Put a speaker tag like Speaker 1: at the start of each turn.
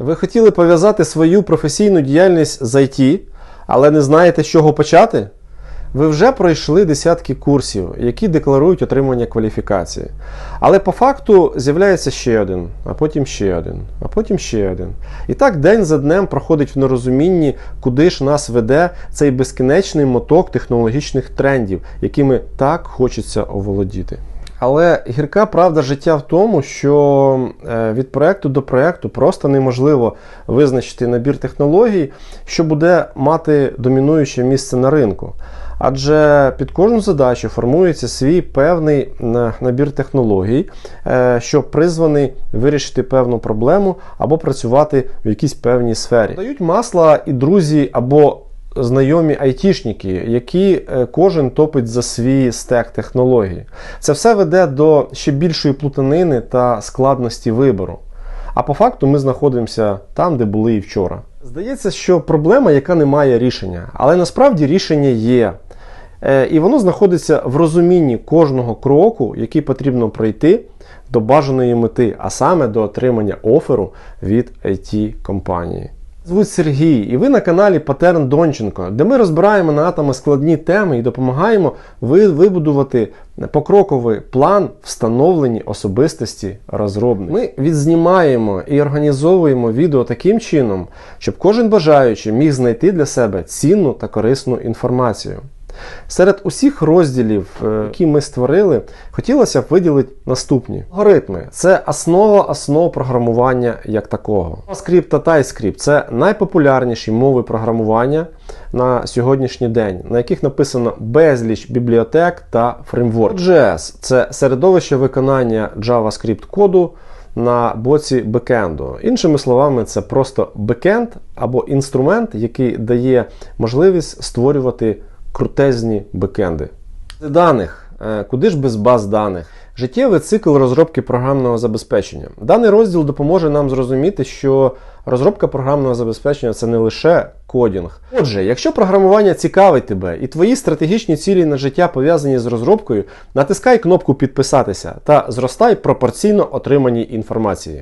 Speaker 1: Ви хотіли пов'язати свою професійну діяльність з IT, але не знаєте, з чого почати? Ви вже пройшли десятки курсів, які декларують отримання кваліфікації. Але по факту з'являється ще один, а потім ще один, а потім ще один. І так день за днем проходить в нерозумінні, куди ж нас веде цей безкінечний моток технологічних трендів, якими так хочеться оволодіти. Але гірка правда життя в тому, що е, від проекту до проекту просто неможливо визначити набір технологій, що буде мати домінуюче місце на ринку. Адже під кожну задачу формується свій певний набір технологій, е, що призваний вирішити певну проблему або працювати в якійсь певній сфері. Дають масла і друзі або знайомі айтішники, які е, кожен топить за свій стек технологій. Це все веде до ще більшої плутанини та складності вибору. А по факту ми знаходимося там, де були і вчора. Здається, що проблема, яка не має рішення, але насправді рішення є. Е, І воно знаходиться в розумінні кожного кроку, який потрібно пройти до бажаної мети, а саме до отримання оферу від IT-компанії. Звуть Сергій, і ви на каналі Патерн Донченко, де ми розбираємо на атоми складні теми і допомагаємо ви вибудувати покроковий план встановлені особистості розробника. Ми відзнімаємо і організовуємо відео таким чином, щоб кожен бажаючий міг знайти для себе цінну та корисну інформацію. Серед усіх розділів, е, які ми створили, хотілося б виділити наступні алгоритми. Це основа основ програмування як такого. JavaScript та TypeScript – це найпопулярніші мови програмування на сьогоднішній день, на яких написано безліч бібліотек та фреймворк. JS – це середовище виконання JavaScript коду на боці бекенду. Іншими словами, це просто бекенд або інструмент, який дає можливість створювати крутезні бекенди. Даних. Е, Куди ж без баз даних? Життєвий цикл розробки програмного забезпечення. Даний розділ допоможе нам зрозуміти, що розробка програмного забезпечення це не лише кодінг. Отже, якщо програмування цікавить тебе і твої стратегічні цілі на життя пов'язані з розробкою, натискай кнопку підписатися та зростай пропорційно отриманій інформації.